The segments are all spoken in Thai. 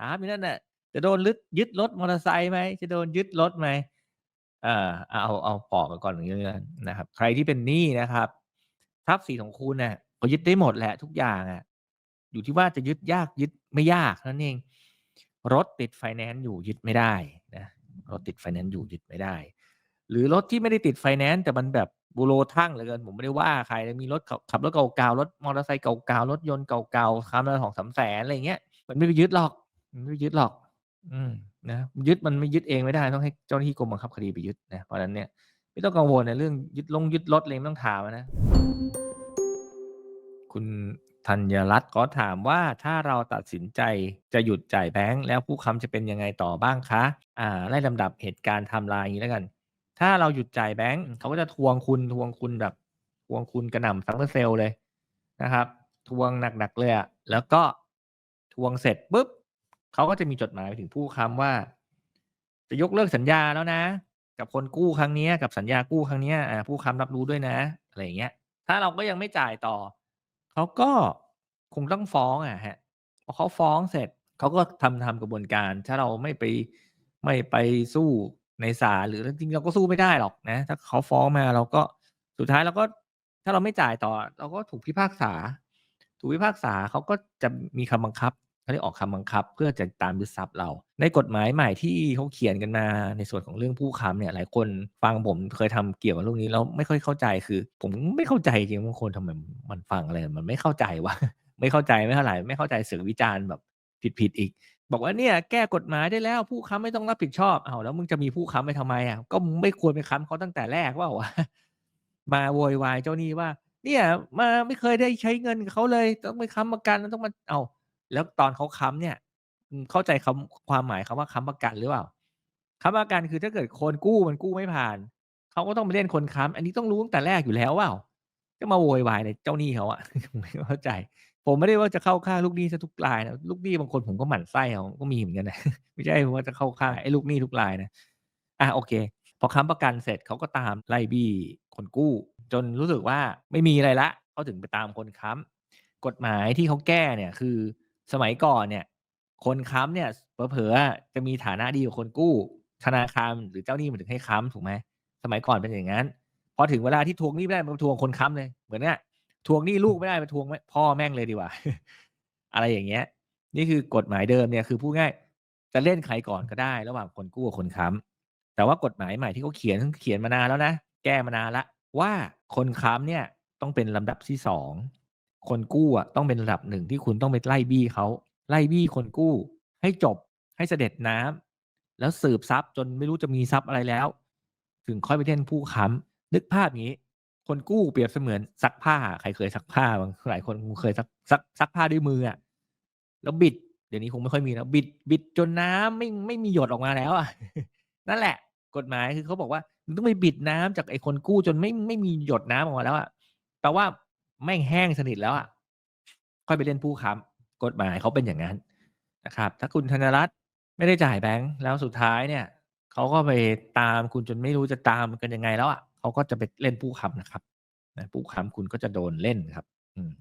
ถามอยู่นั่นน่ะจะโดนยึดรถมอเตอร์ไซค์ไหมจะโดนยึดรถไหมเอ่อเอาเอาปอกกันก่อนอย่งงี้แล้วกันนะครับ ใครที่เป็นหนี้นะครับทรัพย์สินของคุณน่ะก็ยึดได้หมดแหละทุกอย่างอะอยู่ที่ว่าจะยึดยากยึดไม่ยากนั้นเอง รถติดไฟแนนซ์อยู่ยึดไม่ได้นะรถติดไฟแนนซ์อยู่ยึดไม่ได้ หรือรถที่ไม่ได้ติดไฟแนนซ์แต่มันแบบบูโรทั่งเหลือเกินผมไม่ได้ว่าใครนะมีรถขับขับรถเก่าๆรถมอเตอร์ไซค์เก่าๆรถยนต์เก่าๆคันละ2-3แสนอะไรอย่างเงี้ยมันไม่ไปยึดหรอก ไม่ยึดหรอก อืมนะยึดมันไม่ยึดเองไม่ได้ต้องให้เจ้าหน้าที่กรมบังคับคดีไปยึดนะเพราะฉะนั้นเนี่ยไม่ต้องกังวลในเรื่องยึดลงยึดรถอะไรไม่ต้องถามนะ คุณธัญรัตน์เขาถามว่าถ้าเราตัดสินใจจะหยุดจ่ายแบงก์แล้วผู้ค้ำจะเป็นยังไงต่อบ้างคะ?อ่าไล่ลำดับเหตุการณ์ทม์ไลน์อย่างงี้แล้วกัน ถ้าเราหยุดจ่ายแบงก์เขาก็จะทวงคุณทวงคุณแบบ ทวงคุณกระหน่ำ Summer Sale เลยนะครับ ทวงหนักๆเลยอะแล้วก็ทวงเสร็จปุ๊บ เขาก็จะมีจดหมายไปถึงผู้ค้ำว่า จะยกเลิกสัญญาแล้วนะ กับคนกู้ครั้งนี้กับสัญญากู้ครั้งนี้อผู้ค้ำรับรู้ด้วยนะอะไรอย่างเงี้ย ถ้าเราก็ยังไม่จ่ายต่อเขาก็คงต้องฟ้องอะครับพอเขาฟ้องเสร็จเขาก็ทำทำกระบวนการ ถ้าเราไม่ไปไม่ไปสู้ในศาลหรือจริงเราก็สู้ไม่ได้หรอกนะ ถ้าเขาฟ้องมาเราก็สุดท้ายเราก็ถ้าเราไม่จ่ายต่อ เราก็ถูกพิพากษา ถูกพิพากษาเขาก็จะมีคำบังคับ เขาได้ออกคำบังคับ เพื่อจะตามยึดทรัพย์เรา ในกฎหมายใหม่ที่เขาเขียนกันมาในส่วนของเรื่องผู้ค้ำเนี่ยหลายคนฟังผมเคยทำเกี่ยวกับเรื่องนี้แล้วไม่ค่อยเข้าใจคือ ผมไม่เข้าใจจริงบางคนทำไมมันฟังอะไรมันไม่เข้าใจวะไม่เข้าใจไม่เท่าไหร่ไม่เข้าใจเสือวิจารณ์แบบผิดๆอีก บอกว่าเนี่ยแก้กฎหมายได้แล้วผู้ค้ำไม่ต้องรับผิดชอบเอ้าแล้วมึงจะมีผู้ค้ำไปทำไมอะก็ไม่ควรไปค้ำเขาตั้งแต่แรกเปล่าวะมาโวยวายเจ้านี้ว่า เนี่ย มาไม่เคยได้ใช้เงินเขาเลย ต้องไปค้ำประกันต้องมาเอ้า แล้วตอนเขาค้ำเนี่ย เข้าใจคำความหมายคำว่าค้ำประกันหรือเปล่า?ค้ำประกันคือถ้าเกิดคนกู้มันกู้ไม่ผ่านเขาก็ต้องไปเล่นคนค้ำอันนี้ต้องรู้ตั้งแต่แรกอยู่แล้วเปล่า?ก็มาโวยวายอะไรเจ้าหนี้เขาอะไม่เข้าใจ ผมไม่ได้ว่าจะเข้าข้างลูกหนี้เสียทุกรายนะลูกหนี้บางคนผมก็หมั่นไส้เอาก็มีเหมือนกันนะไม่ใช่ว่าจะเข้าข้างไอ้ลูกหนี้ทุกรายนะอาโอเค พอค้ำประกันเสร็จเขาก็ตามไล่บี้คนกู้ จนรู้สึกว่าไม่มีอะไรล้วเขาถึงไปตามคนค้ำกฎหมายที่เขาแก้เนี่ยคือ สมัยก่อนเนี่ย คนค้ำเนี่ยเผลอๆจะมีฐานะดีกว่าคนกู้ ธนาคารหรือเจ้าหนี้มันถึงให้ค้ำถูกไหม?สมัยก่อนเป็นอย่างงั้น พอถึงเวลาที่ทวงหนี้ไม่ได้มาทวงคนค้ำเลย เหมือนเนี่ยทวงหนี้ลูกไม่ได้มาทวงมพ่อแม่งเลยดีกว่า อะไรอย่างเงี้ย นี่คือกฎหมายเดิมเนี่ยคือพูดง่ายจะเล่นใครก่อนก็ได้ ระหว่างคนกู้กับคนค้ำแต่ว่ากฎหมายใหม่ที่เขาเขียนเขียนมานานแล้วนะแก้มานานล้วว่าคนค้ำเนี่ยต้องเป็นลำดับที่2 คนกู้อะต้องเป็นระดับ1ที่คุณต้องไปไล่บี้เขาไล่บี้คนกู้ ให้จบให้เสด็จน้ำแล้วสืบทรัพย์จนไม่รู้จะมีทรัพย์อะไรแล้ว ถึงค่อยไปเล่นผู้ค้ำนึกภาพอย่างงี้ คนกู้เปรียบเสมือนซักผ้าใครเคยซักผ้าบ้างหลายคนคงเคยซักซักซักผ้าด้วยมืออะแล้วบิดเดี๋ยวนี้คงไม่ค่อยมีแล้วบิดบิดจนน้ำไม่ไม่มีหยดออกมาแล้วอะนั่นแหละ กฎหมายคือเขาบอกว่าต้องไปบิดน้ำจากไอ้คนกู้จนไม่ไม่มีหยดน้ำออกมาแล้วอะแปลว่า แม่งแห้งสนิทแล้วอะค่อยไปเล่นผู้ค้ำกฎหมายเขาเป็นอย่างงั้นนะครับ ถ้าคุณธนรัตน์ไม่ได้จ่ายแบงก์แล้วสุดท้ายเนี่ยเขาก็ไปตามคุณจนไม่รู้จะตามกันยังไงแล้วอะเขาก็จะไปเล่นผู้ค้ำนะครับผู้ค้ำคุณก็จะโดนเล่นครับ อืม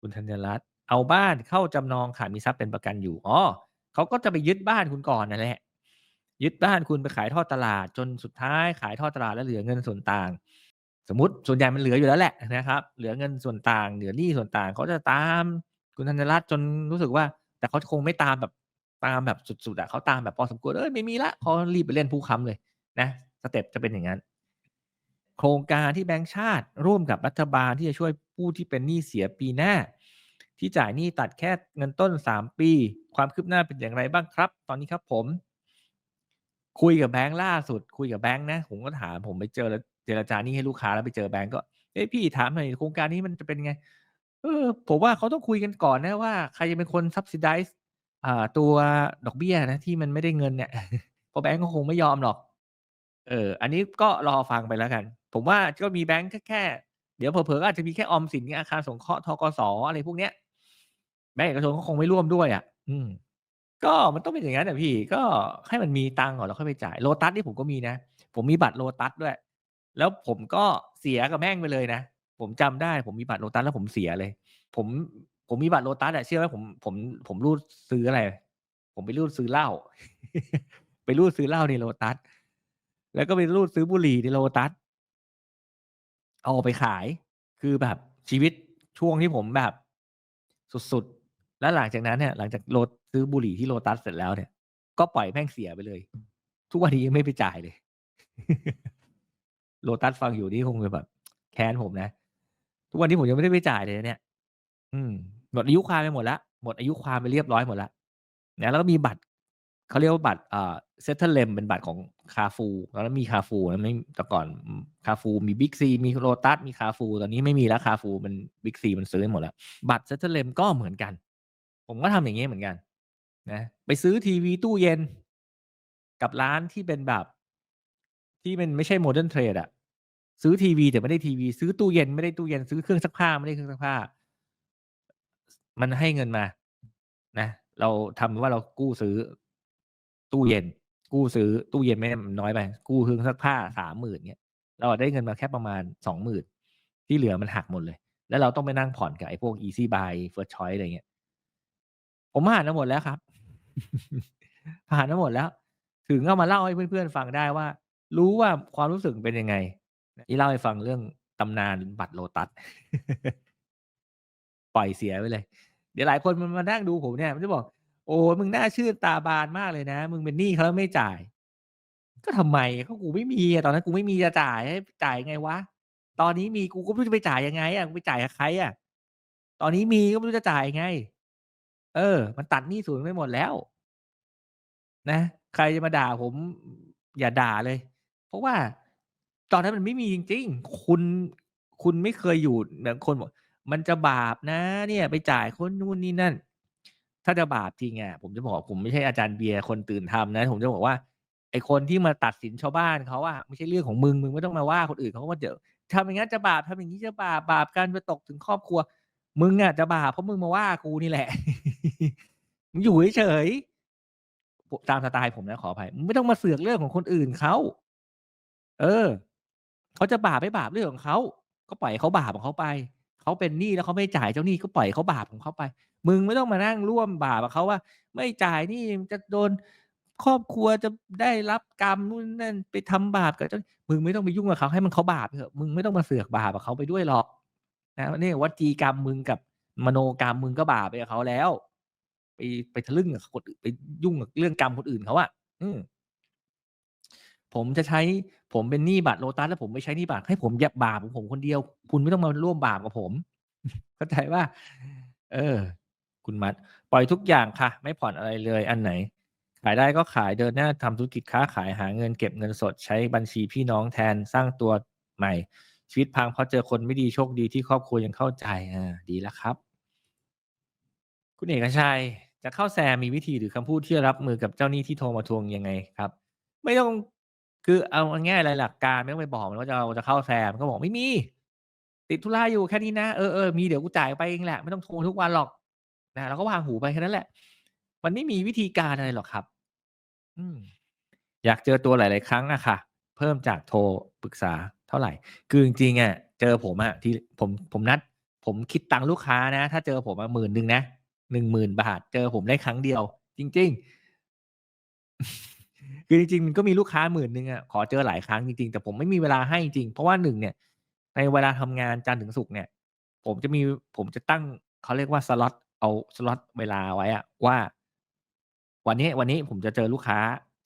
คุณธัญรัตน์เอาบ้านเข้าจำนองค่ะมีทรัพย์เป็นประกันอยู่อ๋อเขาก็จะไปยึดบ้านคุณก่อนนั่นแหละยึดบ้านคุณไปขายทอดตลาดจนสุดท้ายขายทอดตลาดแล้วเหลือเงินส่วนต่าง สมมติส่วนใหญ่มันเหลืออยู่แล้วแหละนะครับ เหลือเงินส่วนต่างเหลือหนี้ส่วนต่างเขาจะตามคุณธัญรัตน์จนรู้สึกว่า แต่เขาคงไม่ตามแบบตามแบบสุดๆอะเขาตามแบบพอสมควรเฮ้ยไม่มีล้วเขารีบไปเล่นผู้ค้ำเลยนะสเต็ปจะเป็นอย่างงั้น โครงการที่แบงก์ชาติร่วมกับรัฐบาลที่จะช่วยผู้ที่เป็นหนี้เสียปีหน้า ที่จ่ายหนี้ตัดแค่เงินต้น 3 ปี ความคืบหน้าเป็นอย่างไรบ้างครับ?ตอนนี้ครับผม คุยกับแบงก์ล่าสุด คุยกับแบงก์นะ ผมก็ถามผมไปเจอแล้ว เจรจาหนี้ให้ลูกค้าแล้วไปเจอแบงก์ก็"เฮ้ยพี่ถามหน่อยโครงการนี้มันจะเป็นไง?"เออ ผมว่าเขาต้องคุยกันก่อนนะว่าใครจะเป็นคน subsidize อ่าตัวดอกเบี้ยนะที่มันไม่ได้เงินเนี่ยเพราะแบงก์ก็คงไม่ยอมหรอก เออ อันนี้ก็รอฟังไปแล้วกัน ผมว่าก็มีแบงก์แค่เดี๋ยวเผลอๆก็อาจจะมีแค่ออมสินอาคารสงเคราะห์ธกส.อะไรพวกเนี้ยแบงก์เอกชนก็คงไม่ร่วมด้วยอะอืม ก็มันต้องเป็นอย่างงั้นอะพี่ ก็ให้มันมีตังค์ก่อนแล้วค่อยไปจ่าย Lotus นี่ผมก็มีนะ ผมมีบัตร Lotus ด้วย แล้วผมก็เสียกับแม่งไปเลยนะ ผมจำได้ผมมีบัตร Lotus แล้วผมเสียเลย ผมผมมีบัตร Lotus อะเชื่อไหมผมผมผมรูดซื้ออะไร ผมไปรูดซื้อเหล้าไปรูดซื้อเหล้าใน Lotus แล้วก็ไปรูดซื้อบุหรี่ใน Lotus เอาไปขาย คือแบบชีวิตช่วงที่ผมแบบสุดๆ แล้วหลังจากนั้นเนี่ย หลังจากโลซื้อบุหรี่ที่ Lotus เสร็จแล้วเนี่ย ก็ปล่อยแม่งเสียไปเลย ทุกวันนี้ยังไม่ไปจ่ายเลย Lotus ฟังอยู่นี่คงจะแบบ แค้นผมนะ ทุกวันนี้ผมยังไม่ได้ไปจ่ายเลยเนี่ย อืม หมดอายุความไปหมดล้วหมดอายุความไปเรียบร้อยหมดล้วนะแล้วก็มีบัตรเขาเรียกว่าบัตรอ่า Cetelem เป็นบัตรของ Carrefour ตอนนั้นมี Carrefour นะไม่แต่ก่อนอืม Carrefour มีมี Lotus มี Carrefour ตอนนี้ไม่มีแล้ว Carrefour มัน Big C มันซื้อหมดแล้ว บัตร Cetelem ก็เหมือนกัน ผมก็ทำอย่างงี้เหมือนกัน นะไปซื้อทีวีตู้เย็น กับร้านที่เป็นแบบ ที่มันไม่ใช่ Modern Trade อะ ซื้อทีวีแต่ไม่ได้ทีวี ซื้อตู้เย็นไม่ได้ตู้เย็นซื้อเครื่องซักผ้าไม่ได้เครื่องซักผ้า มันให้เงินมา นะ เราทำว่าเรากู้ซื้อ ตู้เย็น กู้ซื้อตู้เย็นไม่น้อยไปกู้เครื่องซักผ้า30,000เงี้ยเราได้เงินมาแค่ประมาณ20,000ที่เหลือมันหักหมดเลย แล้วเราต้องไปนั่งผ่อนกับไอ้พวก Easy Buy First Choice อะไรเงี้ยผมผ่านมาหมดแล้วครับ ผ่านมาหมดแล้ว ถึงเอามาเล่าให้เพื่อนๆฟังได้ว่า รู้ว่าความรู้สึกเป็นยังไง นี่เล่าให้ฟังเรื่องตำนานบัตร Lotus ปล่อยเสียไปเลย เดี๋ยวหลายคนมันมานั่งดูผมเนี่ย มันจะบอก"โอ้มึงน่าชื่นตาบานมากเลยนะ มึงเป็นหนี้เขาไม่จ่าย"ก็ทำไมก็กูไม่มีอะตอนนั้นกูไม่มีจะจ่ายให้จ่ายไงวะ ตอนนี้มีกูก็ไม่รู้จะไปจ่ายยังไงอะกูไปจ่ายกับใครอะตอนนี้มีก็ไม่รู้จะจ่ายไง เออ มันตัดหนี้ศูนย์ไปหมดแล้ว นะ ใครจะมาด่าผม อย่าด่าเลย เพราะว่า ตอนนั้นมันไม่มีจริง ๆ คุณคุณไม่เคยอยู่แบบคนบอก"มันจะบาปนะ เนี่ย ไปจ่ายคนนู่นนี่นั่น"ถ้าจะบาปจริงอะผมจะบอกผมไม่ใช่อาจารย์เบียร์คนตื่นธรรมนะ ผมจะบอกว่า ไอคนที่มาตัดสินชาวบ้านเขาอะไม่ใช่เรื่องของมึงมึงไม่ต้องมาว่าคนอื่นเขาว่าเดี๋ยวทำอย่างงั้นจะบาปทำอย่างงี้จะบาปบาปกรรมจะตกถึงครอบครัว มึงอะจะบาปเพราะมึงมาว่ากูนี่แหละมึงอยู่เฉยตามสไตล์ผมนะขออภัยไม่ต้องมาเสือกเรื่องของคนอื่นเขาเออ เขาจะบาปไม่บาปเรื่องของเขาก็ปล่อยเขาบาปของเขาไป เขาเป็นหนี้แล้วเขาไม่จ่ายเจ้าหนี้ก็ปล่อยเขาบาปของเขาไป มึงไม่ต้องมานั่งร่วมบาปกับเขาว่า ไม่จ่ายนี้จะโดนครอบครัวจะได้รับกรรมนู่นนั่นไปทำบาปกับเจ้ามึงไม่ต้องไปยุ่งกับเขาให้มันเขาบาปเถอะมึงไม่ต้องมาเสือกบาปกับเขาไปด้วยหรอกนะเนี่ยวจีกรรมมึงกับมโนกรรมมึงก็บาปไปกับเขาแล้ว ไปไปทะลึ่งกับคนอื่นไปยุ่งกับเรื่องกรรมคนอื่นเขาอะอืม ผมจะใช้ผมเป็นหนี้บัตร Lotus แล้วผมไม่ใช้หนี้บัตรให้ผมอย่าบาปของผมคนเดียว คุณไม่ต้องมาร่วมบาปกับผมเข้าใจเปล่า?เออ คุณมัด ปล่อยทุกอย่างค่ะ ไม่ผ่อนอะไรเลยอันไหน ขายได้ก็ขายเดินหน้าทำธุรกิจค้าขายหาเงินเก็บเงินสดใช้บัญชีพี่น้องแทนสร้างตัวใหม่ ชีวิตพังเพราะเจอคนไม่ดีโชคดีที่ครอบครัวยังเข้าใจอ่าดีแล้วครับ คุณเอกชัยจะเข้าแซมมีวิธีหรือคำพูดที่จะรับมือกับเจ้าหนี้ที่โทรมาทวงยังไงครับ?ไม่ต้อง คือเอาง่ายๆเลยหลักการไม่ต้องไปบอกมันว่าจะเราจะเข้าแซมก็บอก"ไม่มี ติดธุระอยู่แค่นี้นะเออๆมีเดี๋ยวกูจ่ายไปเองแหละไม่ต้องโทรทุกวันหรอก"นะเราก็วางหูไปแค่นั้นแหละ มันไม่มีวิธีการอะไรหรอกครับ อืม อยากเจอตัวหลาย ๆ ครั้งอะค่ะ เพิ่มจากโทรปรึกษาเท่าไหร่?คือจริงๆอะเจอผมอะที่ผมผมนัด ผมคิดตังค์ลูกค้านะ ถ้าเจอผมอะ10,000นะ10,000บาท เจอผมได้ครั้งเดียว จริง ๆ คือจริงๆมันก็มีลูกค้า10,000อะขอเจอหลายครั้งจริงๆแต่ผมไม่มีเวลาให้จริงเพราะว่า1เนี่ย ในเวลาทำงานจันทร์ถึงศุกร์เนี่ย ผมจะมีผมจะตั้งเขาเรียกว่าสล็อตเอาสล็อตเวลาไว้อะว่า วันนี้วันนี้ผมจะเจอลูกค้า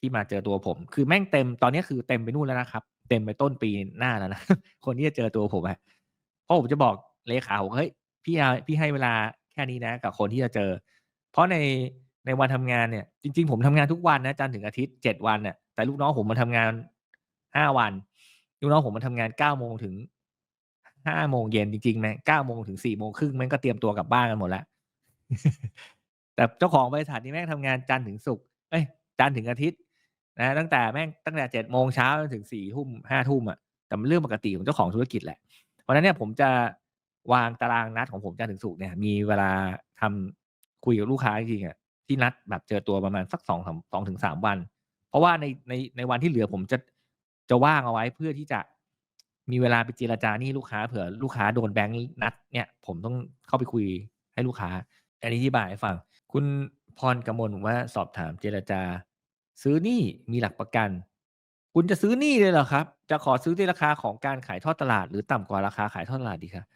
ที่มาเจอตัวผม คือแม่งเต็มตอนนี้คือเต็มไปนู่นแล้วนะครับ เต็มไปต้นปีหน้าแล้วนะคนที่จะเจอตัวผมอะเพราะผมจะบอกเลขาผม"เฮ้ยพี่อาพี่ให้เวลาแค่นี้นะ กับคนที่จะเจอ"เพราะใน ในวันทำงานเนี่ย จริง ๆ ผมทำงานทุกวันนะจันทร์ถึงอาทิตย์7วันน่ะแต่ลูกน้องผมมาทำงาน5วันลูกน้องผมมาทำงาน9โมงถึง5โมงเย็นจริงๆแม่ง9โมงถึง4โมงครึ่งแม่งก็เตรียมตัวกลับบ้านกันหมดแล้วแต่เจ้าของบริษัทนี่แม่งทำงานจันทร์ถึงศุกร์เอ๊ยจันทร์ถึงอาทิตย์นะตั้งแต่แม่งตั้งแต่7โมงเช้าถึง4ทุ่ม5ทุ่มอะแต่มันเรื่องปกติของเจ้าของธุรกิจแหละ เพราะนั้นเนี่ยผมจะวางตารางนัดของผมจันทร์ถึงศุกร์เนี่ย มีเวลาทำคุยกับลูกค้าจริงๆอะ ที่นัดแบบเจอตัวประมาณสัก2-3 2-3วัน เพราะว่าในในในวันที่เหลือผมจะจะว่างเอาไว้เพื่อที่จะมีเวลาไปเจรจาหนี้ลูกค้าเผื่อลูกค้าโดนแบงก์นัดเนี่ยผมต้องเข้าไปคุยให้ลูกค้าอันนี้อธิบายให้ฟัง คุณพรกมลว่าสอบถามเจรจา ซื้อนี้มีหลักประกัน คุณจะซื้อนี้เลยเหรอครับ จะขอซื้อในราคาของการขายทอดตลาด หรือต่ำกว่าราคาขายทอดตลาดดีครับ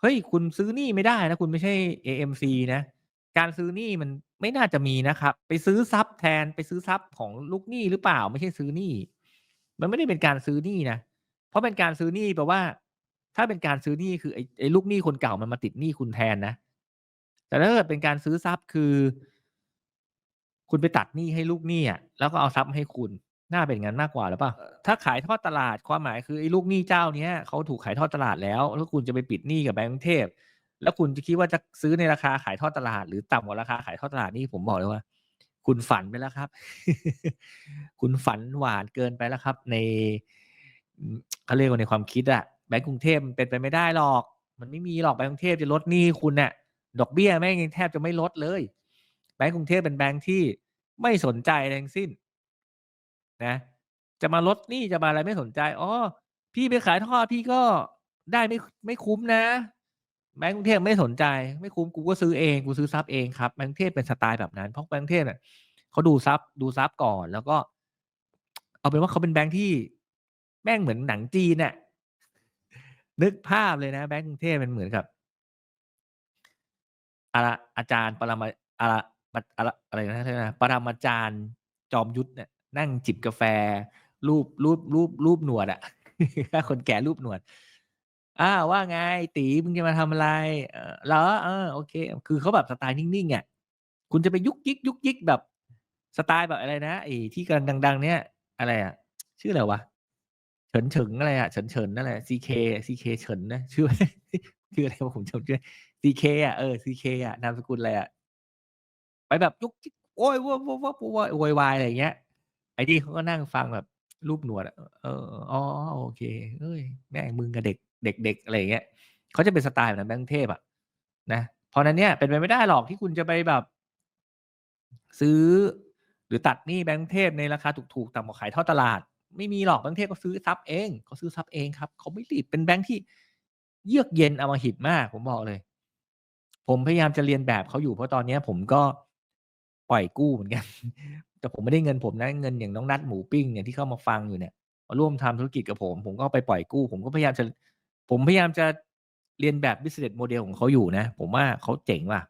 เฮ้ยคุณซื้อนี้ไม่ได้นะ คุณไม่ใช่ AMC นะ การซื้อหนี้มันไม่น่าจะมีนะครับ ไปซื้อทรัพย์แทนไปซื้อทรัพย์ของลูกหนี้หรือเปล่า ไม่ใช่ซื้อหนี้มันไม่ได้เป็นการซื้อหนี้นะเพราะเป็นการซื้อหนี้แปลว่า ถ้าเป็นการซื้อหนี้คือไอ้ไอ้ลูกหนี้คนเก่ามันมาติดหนี้คุณแทนนะ แต่ถ้าเกิดเป็นการซื้อทรัพย์คือ คุณไปตัดหนี้ให้ลูกหนี้อะแล้วก็เอาทรัพย์ให้คุณน่าเป็นงั้นมากกว่าหรือเปล่าถ้าขายทอดตลาดความหมายคือไอ้ลูกหนี้เจ้าเนี้ยเขาถูกขายทอดตลาดแล้วแล้วคุณจะไปปิดหนี้กับแบงก์เทพ แล้วคุณจะคิดว่าจะซื้อในราคาขายทอดตลาด หรือต่ำกว่าราคาขายทอดตลาดนี่ผมบอกเลยว่า คุณฝันไปแล้วครับ คุณฝันหวานเกินไปแล้วครับ ในเขาเรียกว่าในความคิดอะแบงก์กรุงเทพมันเป็นไปไม่ได้หรอก มันไม่มีหรอกแบงก์กรุงเทพจะลดหนี้คุณน่ะดอกเบี้ยแม่งแทบจะไม่ลดเลย แบงก์กรุงเทพเป็นแบงก์ที่ไม่สนใจทั้งสิ้น นะ จะมาลดหนี้จะมาอะไรไม่สนใจอ๋อพี่ไปขายทอดพี่ก็ได้ไม่ไม่คุ้มนะ แบงก์กรุงเทพไม่สนใจ ไม่คุ้มกูก็ซื้อเองกูซื้อทรัพย์เองครับแบงก์กรุงเทพเป็นสไตล์แบบนั้น เพราะแบงก์กรุงเทพอะเขาดูทรัพย์ดูทรัพย์ก่อน แล้วก็ เอาเป็นว่าเขาเป็นแบงก์ที่แม่งเหมือนหนังจีนน่ะนึกภาพเลยนะ แบงก์กรุงเทพมันเหมือนกับอาอาจารย์ปรมาอาอะไรอะไรนะเขาเรียกอะไรนะปรมาจารย์จอมยุทธเนี่ยนั่งจิบกาแฟลูบลูบลูบลูบหนวดอะถ้าคนแก่ลูบหนวด" อาว่าไงตีมึงจะมาทำอะไร?เออเหรอ?เออโอเค"คือเขาแบบสไตล์นิ่งๆอะคุณจะไปยุกยิกยุกยิกแบบสไตล์แบบอะไรนะไอ้ที่กำลังดัง ๆ เนี่ยอะไรอะชื่ออะไรวะเฉินเฉิงอะไรอะเฉินเฉินนั่นแหละ CK CK เฉินนะชื่อชื่ออะไรวะผมจำชื่อ CK อะเออ CK อะนามสกุลอะไรอะไปแบบยุกยิกโอ๊ยวับวับวับโวยโวยวายอะไรเงี้ย ไอ้นี่เขาก็นั่งฟังแบบลูบหนวดอะเอออ๋อโอเคเฮ้ยแม่งมึงกับเด็ก เด็กๆอะไรเงี้ยเขาจะเป็นสไตล์แบบนั้นแบงก์เทพอะนะเพราะนั้นเนี่ยเป็นไปไม่ได้หรอกที่คุณจะไปแบบ ซื้อ หรือตัดหนี้แบงก์เทพในราคาถูกๆต่ำกว่าขายท่อตลาด ไม่มีหรอกแบงก์เทพเขาซื้อทรัพย์เองเขาซื้อทรัพย์เองครับเขาไม่รีบเป็นแบงก์ที่เยือกเย็นเอำมาหิตมาก ผมบอกเลย ผมพยายามจะเลียนแบบเขาอยู่เพราะตอนเนี้ย ผมก็ปล่อยกู้เหมือนกัน แต่ผมไม่ได้เงินผมนะเงินอย่างน้องนัดหมูปิ้งเนี่ยที่เข้ามาฟังอยู่เนี่ยมาร่วมทำธุรกิจกับผม ผมก็ไปปล่อยกู้ ผมก็พยายามจะ ผมพยายามจะเลียนแบบบิซิเนสโมเดลของเขาอยู่นะ ผมว่าเขาเจ๋งว่ะ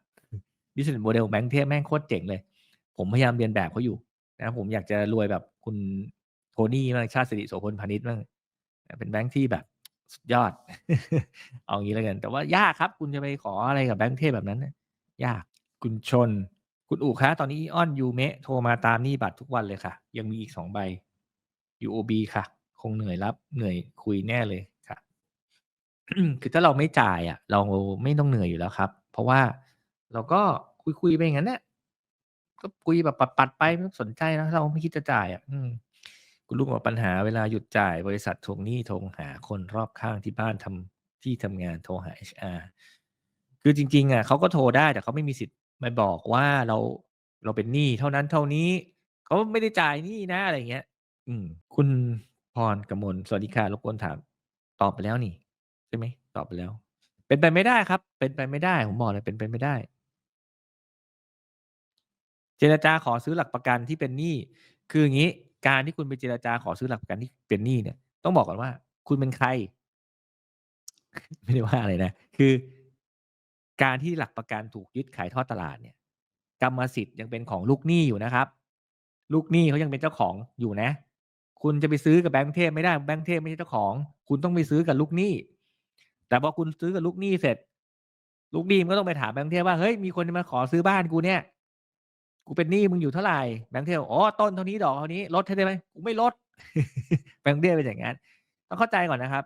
บิซิเนสโมเดลของแบงก์กรุงเทพแม่งโคตรเจ๋งเลย ผมพยายามเลียนแบบเขาอยู่นะครับผมอยากจะรวยแบบคุณโทนี่บ้างชาติสิริโสพลพานิชบ้างอาเป็นแบงก์ที่แบบสุดยอด เอางี้แล้วกัน แต่ว่ายากครับ คุณจะไปขออะไรกับแบงก์กรุงเทพแบบนั้นน่ะยากคุณชน คุณอู๋คะตอนนี้ AEON UME โทรมาตามหนี้บัตรทุกวันเลยค่ะ ยังมีอีก2ใบ UOB ค่ะ คงเหนื่อยรับ เหนื่อยคุยแน่เลย คือถ้าเราไม่จ่ายอะ เราไม่ต้องเหนื่อยอยู่แล้วครับ เพราะว่าเราก็คุยๆไปอย่างงั้นน่ะก็คุยแบบปัดๆไปไม่สนใจนะเราไม่คิดจะจ่ายอะ อืมคุณลุงบอกปัญหาเวลาหยุดจ่ายบริษัททวงหนี้โทรหาคนรอบข้างที่บ้านทำที่ทำงานโทรหา HR คือจริง ๆ อะเขาก็โทรได้แต่เขาไม่มีสิทธิ์มาบอกว่าเราเราเป็นหนี้เท่านั้นเท่านี้เขาไม่ได้จ่ายหนี้นะอะไรเงี้ย อืม คุณพรกมลสวัสดีค่ะรบกวนถามตอบไปแล้วนี่ ใช่ไหม?ตอบไปแล้ว เป็นไปไม่ได้ครับ เป็นไปไม่ได้ผมบอกเลยเป็นไปไม่ได้ เจรจาขอซื้อหลักประกันที่เป็นหนี้คืออย่างงี้การที่คุณไปเจรจาขอซื้อหลักประกันที่เป็นหนี้เนี่ย ต้องบอกก่อนว่า คุณเป็นใคร ไม่ได้ว่าอะไรนะ คือ การที่หลักประกันถูกยึดขายทอดตลาดเนี่ย กรรมสิทธิ์ยังเป็นของลูกหนี้อยู่นะครับ ลูกหนี้เขายังเป็นเจ้าของอยู่นะ คุณจะไปซื้อกับแบงก์เทพไม่ได้แบงก์เทพไม่ใช่เจ้าของ คุณต้องไปซื้อกับลูกหนี้ แต่พอคุณซื้อกับลูกหนี้เสร็จ ลูกหนี้มันก็ต้องไปถามแบงก์เทพว่า"เฮ้ยมีคนมาขอซื้อบ้านกูเนี่ย กูเป็นหนี้มึงอยู่เท่าไหร่?"แบงก์เทพบอก"อ๋อต้นเท่านี้ดอกเท่านี้ลดให้ได้ไหม?""กูไม่ลด"แบงก์เทพเป็นอย่างงั้นต้องเข้าใจก่อนนะครับ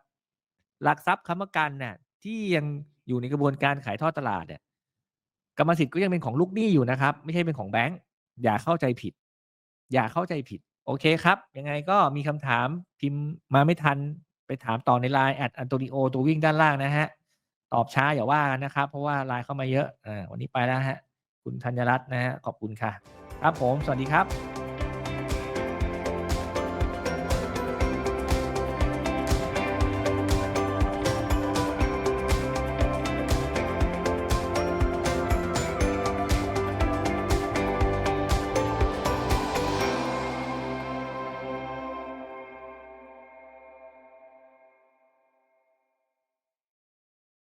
หลักทรัพย์ค้ำประกันน่ะที่ยังอยู่ในกระบวนการขายทอดตลาดเนี่ยกรรมสิทธิ์ก็ยังเป็นของลูกหนี้อยู่นะครับ ไม่ใช่เป็นของแบงก์อย่าเข้าใจผิด อย่าเข้าใจผิด โอเคครับ ยังไงก็มีคำถามพิมพ์มาไม่ทัน ถามต่อในไลน์แอดอันโตนิโอตัววิ่งด้านล่างนะฮะ ตอบช้าอย่าว่ากันนะครับ เพราะว่าไลน์เข้ามาเยอะอ่าวันนี้ไปแล้วฮะ คุณธัญรัตน์นะฮะ ขอบคุณค่ะ ครับผม สวัสดีครับ